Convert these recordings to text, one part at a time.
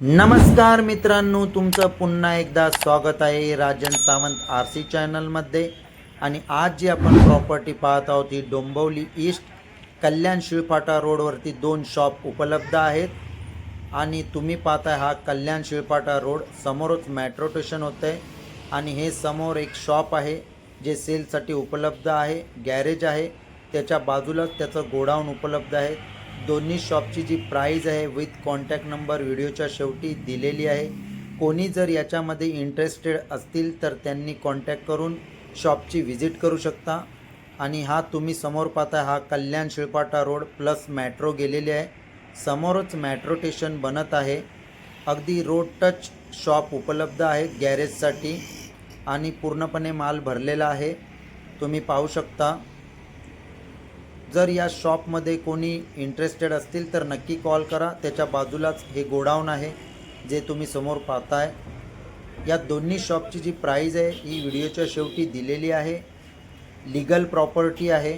नमस्कार मित्रांनो तुमचं पुन्हा एकदा स्वागत आहे राजन सावंत आर सी चॅनलमध्ये आणि आज जी आपण प्रॉपर्टी पाहत आहोत ही डोंबवली ईस्ट कल्याण शिळपाटा रोडवरती दोन शॉप उपलब्ध आहेत. आणि तुम्ही पाहताय हा कल्याण शिळपाटा रोड समोरच मेट्रो स्टेशन होतं आहे आणि हे समोर एक शॉप आहे जे सेलसाठी उपलब्ध आहे गॅरेज आहे. त्याच्या बाजूलाच त्याचं गोडाऊन उपलब्ध आहे. दोन्ही शॉपची जी प्राईज आहे विथ कॉन्टॅक्ट नंबर व्हिडिओच्या शेवटी दिलेली आहे. कोणी जर याच्यामध्ये इंटरेस्टेड असतील तर त्यांनी कॉन्टॅक्ट करून शॉपची व्हिजिट करू शकता. आणि हा तुम्ही समोर पाहता हा Kalyan Shilphata road plus metro गेलेली आहे. समोरच मॅट्रो स्टेशन बनत आहे. अगदी रोड टच शॉप उपलब्ध आहे गॅरेजसाठी आणि पूर्णपणे माल भरलेला आहे. तुम्ही पाहू शकता. जर या शॉपमध्ये कोणी इंटरेस्टेड असतील तर नक्की कॉल करा. त्याच्या बाजूलाच हे गोडाऊन आहे जे तुम्ही समोर पाहताय. या दोन्ही शॉपची जी प्राईज आहे ही व्हिडिओच्या शेवटी दिलेली आहे. लिगल प्रॉपर्टी आहे.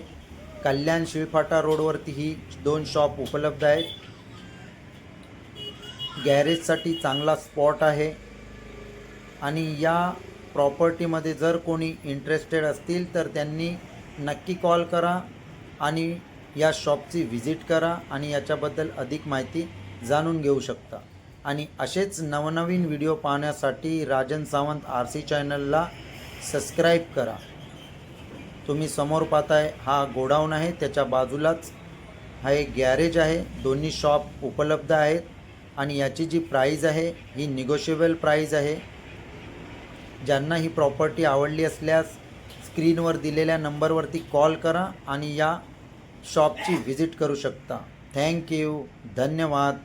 कल्याण शिळफाटा रोडवरती ही दोन शॉप उपलब्ध आहेत. गॅरेजसाठी चांगला स्पॉट आहे. आणि या प्रॉपर्टीमध्ये जर कोणी इंटरेस्टेड असतील तर त्यांनी नक्की कॉल करा. आणि या शॉपची व्हिजिट करा आणि याच्याबद्दल अधिक माहिती जाणून घेऊ शकता. आणि असेच नवनवीन व्हिडिओ पाहण्यासाठी राजन सावंत आर सी चॅनलला सबस्क्राईब करा. तुम्ही समोर पाहताय हा गोडाऊन आहे त्याच्या बाजूलाच हा एक गॅरेज आहे दोन्ही शॉप उपलब्ध आहेत आणि याची जी प्राईज आहे ही निगोशिएबल प्राईज आहे. ज्यांना ही प्रॉपर्टी आवडली असल्यास स्क्रीनवर दिलेल्या नंबरवरती कॉल करा आणि या शॉपची व्हिजिट करू शकता. थँक्यू धन्यवाद.